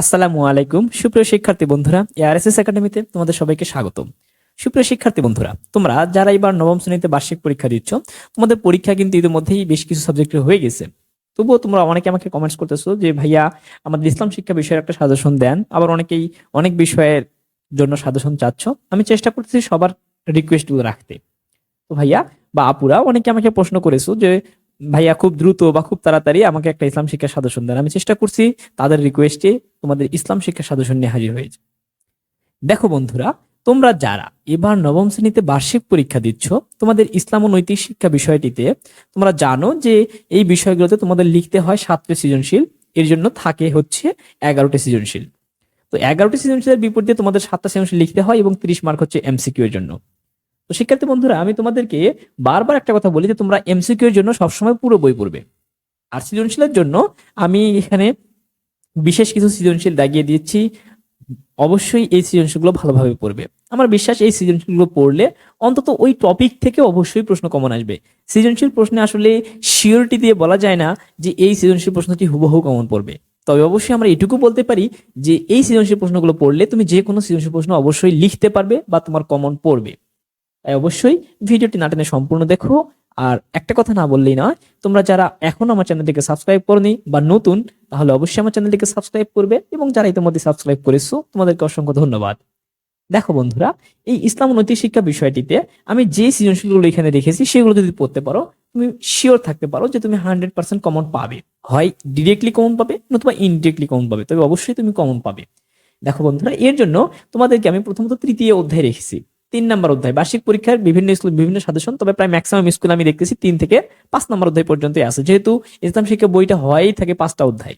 আসসালামু আলাইকুম। সুপ্রিয় শিক্ষার্থী বন্ধুরা এআরএসএস একাডেমিতে তোমাদের সবাইকে স্বাগতম। সুপ্রিয় শিক্ষার্থী বন্ধুরা, তোমরা যারা এবার নবম শ্রেণীতে বার্ষিক পরীক্ষা দিচ্ছ, তোমাদের পরীক্ষা কিন্তু ইতিমধ্যেই বেশ কিছু সাবজেক্টে হয়ে গেছে। তবুও তোমরা অনেকে আমাকে কমেন্টস করতেছো যে, ভাইয়া, আমাদের ইসলাম শিক্ষা বিষয়ের একটা সাজেশন দেন। আবার অনেকেই অনেক বিষয়ের জন্য সাজেশন চাচ্ছ। আমি চেষ্টা করতেছি সবার রিকোয়েস্টগুলো রাখতে। তো ভাইয়া বা আপুরা, অনেকে আমাকে প্রশ্ন করেছ যে ভাইয়া খুব দ্রুত বা খুব তাড়াতাড়ি আমাকে একটা ইসলাম শিক্ষার সাজেশন দেন। আমি চেষ্টা করছি তাদের রিকোয়েস্টে তোমাদের ইসলাম শিক্ষা সাজেশন নিয়ে হাজির হয়েছে দেখো বন্ধুরা, তোমরা যারা এবার নবম শ্রেণীতে বার্ষিক পরীক্ষা দিচ্ছ, তোমাদের ইসলাম ও নৈতিক শিক্ষা বিষয়টিতে তোমরা জানো যে এই বিষয়গুলোতে তোমাদের লিখতে হয় সাতটি সৃজনশীল, এর জন্য থাকে হচ্ছে এগারোটি সৃজনশীল। তো এগারোটি সৃজনশীলের বিপরীতে তোমাদের সাতটা সৃজনশীল লিখতে হয় এবং তিরিশ মার্ক হচ্ছে এমসিকিউ এর জন্য। তো শিক্ষার্থী বন্ধুরা, আমি তোমাদেরকে বারবার একটা কথা বলি যে তোমরা এমসিকিউ এর জন্য সবসময় পুরো বই পড়বে। আর সৃজনশীলের জন্য আমি এখানে বিশেষ কিছু সৃজনশীল দাগিয়ে দিচ্ছি। অবশ্যই এই সৃজনশীলগুলো ভালোভাবে পড়বে। আমার বিশ্বাস, এই সৃজনশীলগুলো পড়লে অন্তত ওই টপিক থেকে অবশ্যই প্রশ্ন কমন আসবে। সৃজনশীল প্রশ্নে আসলে শিওরিটি দিয়ে বলা যায় না যে এই সৃজনশীল প্রশ্নটি হুবহু কমন পড়বে। তবে অবশ্যই আমরা এটুকু বলতে পারি যে এই সৃজনশীল প্রশ্নগুলো পড়লে তুমি যে কোনো সৃজনশীল প্রশ্ন অবশ্যই লিখতে পারবে বা তোমার কমন পড়বে। তাই অবশ্যই ভিডিওটি না টেনে সম্পূর্ণ দেখো। আর একটা কথা না বললেই নয়, তোমরা যারা এখন আমার চ্যানেলটিকে সাবস্ক্রাইব করনি বা নতুন, তাহলে অবশ্যই আমার চ্যানেলটিকে সাবস্ক্রাইব করবে এবং যারা ইতিমধ্যে সাবস্ক্রাইব করেছ, তোমাদেরকে অসংখ্য ধন্যবাদ। দেখো বন্ধুরা, এই ইসলাম নৈতিক শিক্ষা বিষয়টিতে আমি যে সৃজনশীলগুলো এখানে রেখেছি সেগুলো যদি পড়তে পারো, তুমি শিওর থাকতে পারো যে তুমি হান্ড্রেড পার্সেন্ট কমন পাবে। হয় ডিরেক্টলি কমন পাবে নতুবা ইনডিরেক্টলি কমন পাবে, তবে অবশ্যই তুমি কমন পাবে। দেখো বন্ধুরা, এর জন্য তোমাদেরকে আমি প্রথমত তৃতীয় অধ্যায় রেখেছি। তিন নম্বর অধ্যায়। বার্ষিক পরীক্ষার বিভিন্ন স্কুল, বিভিন্ন সাজেশন, তবে প্রায় ম্যাক্সিমাম স্কুল আমি দেখতেছি তিন থেকে পাঁচ নম্বর অধ্যায় পর্যন্ত আছে। যেহেতু ইসলাম শিক্ষা বইটা হওয়াই থাকে পাঁচটা অধ্যায়।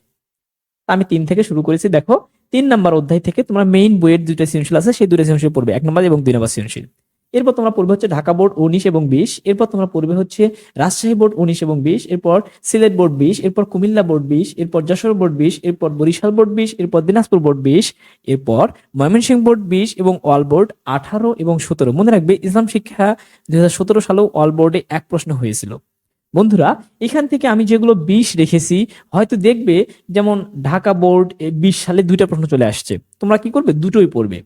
আমি তিন থেকে শুরু করেছি, দেখো। তিন নম্বর অধ্যায় থেকে তোমার মেইন বইয়ের দুইটা সৃজনশীল আছে, সেই দুইটা সৃজনশীল পড়বে, এক নম্বর এবং দুই নম্বর সৃজনশীল। এরপর তোমরা পড়বে হচ্ছে ঢাকা বোর্ড উনিশ এবং বিশ, এরপর তোমরা পড়বে হচ্ছে রাজশাহী বোর্ড উনিশ এবং বিশ, এরপর সিলেট বোর্ড বিশ, এরপর কুমিল্লা বোর্ড বিশ, এরপর যশোর বোর্ড বিশ, এরপর বরিশাল বোর্ড বিশ, এরপর দিনাজপুর বোর্ড বিশ, এরপর ময়মনসিংহ বোর্ড বিশ এবং অল বোর্ড আঠারো এবং সতেরো। মনে রাখবে ইসলাম শিক্ষা দুই হাজার সতেরো সালেও অল বোর্ডে এক প্রশ্ন হয়েছিল। বন্ধুরা, এখান থেকে আমি যেগুলো বিশ রেখেছি, হয়তো দেখবে যেমন ঢাকা বোর্ড বিশ সালে দুইটা প্রশ্ন চলে আসছে। তোমরা কি করবে? দুটোই পড়বে।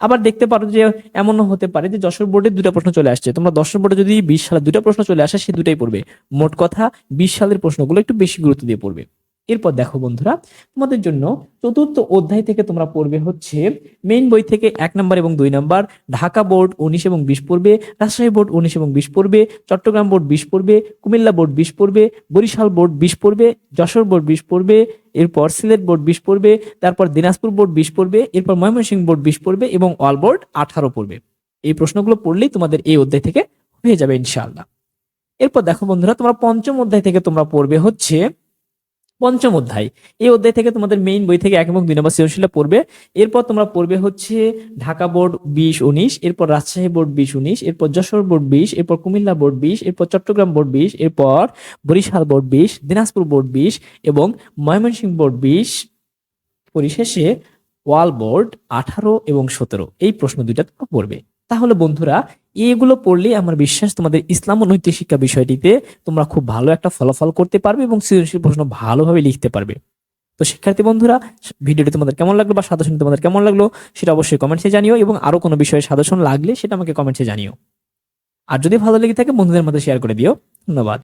আবার দেখতে পারো যে এমনও হতে পারে যে যশোর বোর্ডে দুটা প্রশ্ন চলে আসছে। তোমরা দশের বোর্ডে যদি বিশ সালে দুটা প্রশ্ন চলে আসে, সে দুটাই পড়বে। মোট কথা, বিশ সালের প্রশ্নগুলো একটু বেশি গুরুত্ব দিয়ে পড়বে। এরপর দেখো বন্ধুরা, তোমাদের জন্য চতুর্থ অধ্যায় থেকে তোমরা পড়বে হচ্ছে মেইন বই থেকে এক নম্বর এবং দুই নম্বর, ঢাকা বোর্ড উনিশ এবং বিশ পড়বে, রাজশাহী বোর্ড উনিশ এবং বিশ পড়বে, চট্টগ্রাম বোর্ড বিশ পড়বে, কুমিল্লা বোর্ড বিশ পড়বে, বরিশাল বোর্ড বিশ পড়বে, যশোর বোর্ড বিশ পড়বে এরপর সিলেট বোর্ড বিশ পড়বে, তারপর দিনাজপুর বোর্ড বিশ পড়বে, এরপর ময়মনসিংহ বোর্ড বিশ পড়বে এবং অল বোর্ড আঠারো পড়বে। এই প্রশ্নগুলো পড়লেই তোমাদের এই অধ্যায় থেকে হয়ে যাবে ইনশাল্লাহ এরপর দেখো বন্ধুরা, তোমরা পঞ্চম অধ্যায় থেকে তোমরা পড়বে হচ্ছে পঞ্চম অধ্যায়। এই অধ্যায় থেকে তোমাদের মেইন বই থেকে এক এবং দুই নম্বর সৃজনশীল পড়বে। এরপর তোমরা পড়বে হচ্ছে ঢাকা বোর্ড বিশ উনিশ, এরপর রাজশাহী বোর্ড বিশ উনিশ, এরপর যশোর বোর্ড বিশ, এরপর কুমিল্লা বোর্ড বিশ, এরপর চট্টগ্রাম বোর্ড বিশ, এরপর বরিশাল বোর্ড বিশ, দিনাজপুর বোর্ড বিশ এবং ময়মনসিংহ বোর্ড বিশ। পরিশেষে ওয়াল বোর্ড আঠারো এবং সতেরো। এই প্রশ্ন দুইটা তোমরা পড়বে। তাহলে বন্ধুরা, এগুলো পড়লে আমার বিশ্বাস তোমাদের ইসলাম ও নৈতিক শিক্ষা বিষয়টিতে তোমরা খুব ভালো একটা ফলাফল করতে পারবে এবং সৃজনশীল প্রশ্ন ভালোভাবে লিখতে পারবে। তো শিক্ষার্থী বন্ধুরা, ভিডিওটি তোমাদের কেমন লাগল বা সাজেশন তোমাদের কেমন লাগল সেটা অবশ্যই কমেন্টসে জানিও এবং আরও কোনো বিষয়ে সাজেশন লাগলে সেটা আমাকে কমেন্টসে জানিও। আর যদি ভালো লেগে থাকে বন্ধুদের মধ্যে শেয়ার করে দিও। ধন্যবাদ।